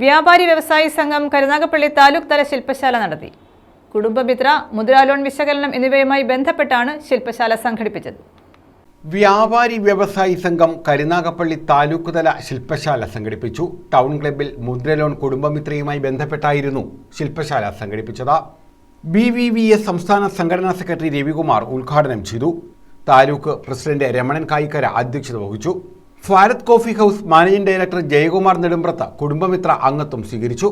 വ്യാപാരി വ്യവസായി സംഘം കരുനാഗപ്പള്ളി താലൂക്ക് തല ശില്പശാല നടത്തി. കുടുംബമിത്ര മുദ്രാലോൺ വിശകലനം എന്നിവയുമായി ബന്ധപ്പെട്ടാണ് ശില്പശാല സംഘടിപ്പിച്ചത്. വ്യാപാരി വ്യവസായി സംഘം കരുനാഗപ്പള്ളി താലൂക്ക് തല ശില്പശാല സംഘടിപ്പിച്ചു. ടൗൺ ക്ലബിൽ മുദ്രലോൺ കുടുംബമിത്രയുമായി ബന്ധപ്പെട്ടായിരുന്നു ശില്പശാല സംഘടിപ്പിച്ചത്. ബി വി വി എസ് സംസ്ഥാന സംഘടനാ സെക്രട്ടറി രവികുമാർ ഉദ്ഘാടനം ചെയ്തു. താലൂക്ക് പ്രസിഡന്റ് രമണൻ കായിക്കര അധ്യക്ഷത വഹിച്ചു. Bharat coffee house managing director Jayakumar Nedumprath Kudumbamitra അംഗത്വം സ്വീകരിച്ചു.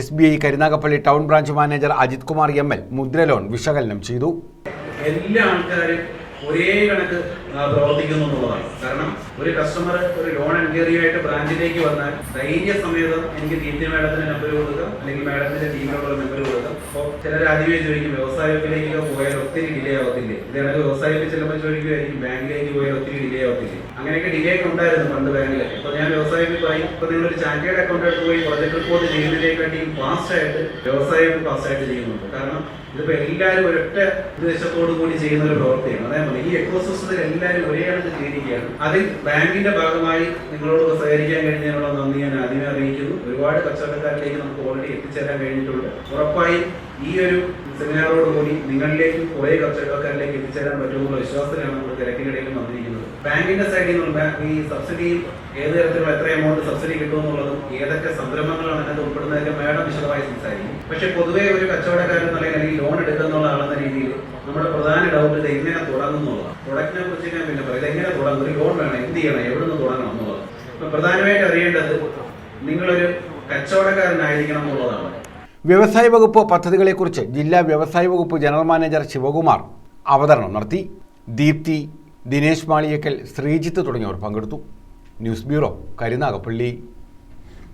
S B I Karunagappally town branch manager Ajith Kumar M L Mudra loan വിശകലനം ചെയ്തു. എല്ലാ ആൾക്കാരും ഒരേ കണക്ക് പ്രവർത്തിക്കുന്നു എന്നുള്ളതാണ്. കാരണം ഒരു കസ്റ്റമർ ഒരു ലോൺ എൻക്വയറി ആയിട്ട് ബ്രാഞ്ചിലേക്ക് വന്നാൽ ധൈര്യ സമയത്ത് എനിക്ക് ദീപ്തി മാഡത്തിന്റെ നമ്പർ കൊടുക്കാം അല്ലെങ്കിൽ മാഡത്തിന്റെ ടീമിലുള്ള നമ്പർ കൊടുക്കാം. അപ്പോൾ ചിലർ ആദ്യമേ ചോദിക്കും വ്യവസായത്തിലേക്ക് പോയാൽ ഒത്തിരി ഡിലേ ആവത്തില്ലേ? ഇതാണെങ്കിൽ വ്യവസായത്തിൽ ചിലപ്പോൾ ചോദിക്കുമായിരിക്കും ബാങ്കിലേക്ക് പോയാൽ ഒത്തിരി ഡിലേ ആവത്തില്ലേ? അങ്ങനെയൊക്കെ ഡിലേ ഒക്കെ ഉണ്ടായിരുന്നു പണ്ട് ബാങ്കിലൊക്കെ. അപ്പോൾ ഞാൻ വ്യവസായത്തിൽ പറയും ഇപ്പോൾ നിങ്ങളൊരു ചാർട്ടേഡ് അക്കൗണ്ട് എടുത്ത് പോയി പ്രൊജക്ട് റിപ്പോർട്ട് ചെയ്യുന്നതിനെക്കാട്ടിയും ഫാസ്റ്റ് ആയിട്ട് വ്യവസായം ഫാസ്റ്റ് ആയിട്ട് ചെയ്യുന്നുണ്ട്. കാരണം ഇതിപ്പോ എല്ലാവരും ഒരൊറ്റ ഉദ്ദേശത്തോടു കൂടി ചെയ്യുന്ന ഒരു പ്രവൃത്തിയാണ്. അതേപോലെ ഈ എക്കോസിസ്റ്റത്തിൽ എല്ലാവരും ഒരേ അടുത്ത് ചെയ്തിരിക്കുകയാണ്. അതിൽ ബാങ്കിന്റെ ഭാഗമായി നിങ്ങളോട് സഹകരിക്കാൻ കഴിഞ്ഞതിനുള്ള നന്ദി ഞാൻ ആദ്യമേ അറിയിക്കുന്നു. ഒരുപാട് കച്ചവടക്കാരിലേക്ക് നമുക്ക് ഓൾറെഡി എത്തിച്ചേരാൻ കഴിഞ്ഞിട്ടുണ്ട്. ഉറപ്പായും ഈ ഒരു സെമിനാറോട് കൂടി നിങ്ങളിലേക്കും കുറെ കച്ചവടക്കാരിലേക്ക് എത്തിച്ചേരാൻ പറ്റുമെന്നുള്ള വിശ്വാസത്തിലാണ് നമ്മൾ തിരക്കിനിടയിൽ വന്നിരിക്കുന്നത്. ബാങ്കിന്റെ സൈഡിൽ നിന്നുള്ള ഈ സബ്സിഡി ഏത് തരത്തിലുള്ള എത്ര എമൗണ്ട് സബ്സിഡി കിട്ടുമെന്നുള്ളതും ഏതൊക്കെ സംരംഭങ്ങളാണ് അതിനകത്ത് ഉൾപ്പെടുന്നതൊക്കെ മേഡം വിശദമായി സംസാരിക്കും. പക്ഷെ പൊതുവെ ഒരു കച്ചവടക്കാരൻ എന്നുള്ള അല്ലെങ്കിൽ ലോൺ എടുക്കുന്ന ആളെന്ന രീതിയിൽ നമ്മുടെ പ്രധാന ഡൗട്ട് ഇത് എങ്ങനെ തുടങ്ങുന്നുള്ളതാണ് പ്രൊഡക്റ്റിനെ കുറിച്ച് ഞാൻ പിന്നെ പറയാം എങ്ങനെ തുടങ്ങും? ഒരു ലോൺ വേണം. എന്ത് ചെയ്യണം? എവിടെ നിന്ന് തുടങ്ങണം എന്നുള്ളത്. പ്രധാനമായിട്ട് അറിയേണ്ടത് നിങ്ങളൊരു കച്ചവടക്കാരനായിരിക്കണം എന്നുള്ളതാണ്. വ്യവസായ വകുപ്പ് പദ്ധതികളെക്കുറിച്ച് ജില്ലാ വ്യവസായ വകുപ്പ് ജനറൽ മാനേജർ ശിവകുമാർ അവതരണം നടത്തി. ദീപ്തി ദിനേശ് മാളിയക്കൽ ശ്രീജിത്ത് തുടങ്ങിയവർ പങ്കെടുത്തു. News bureau Karunagappally.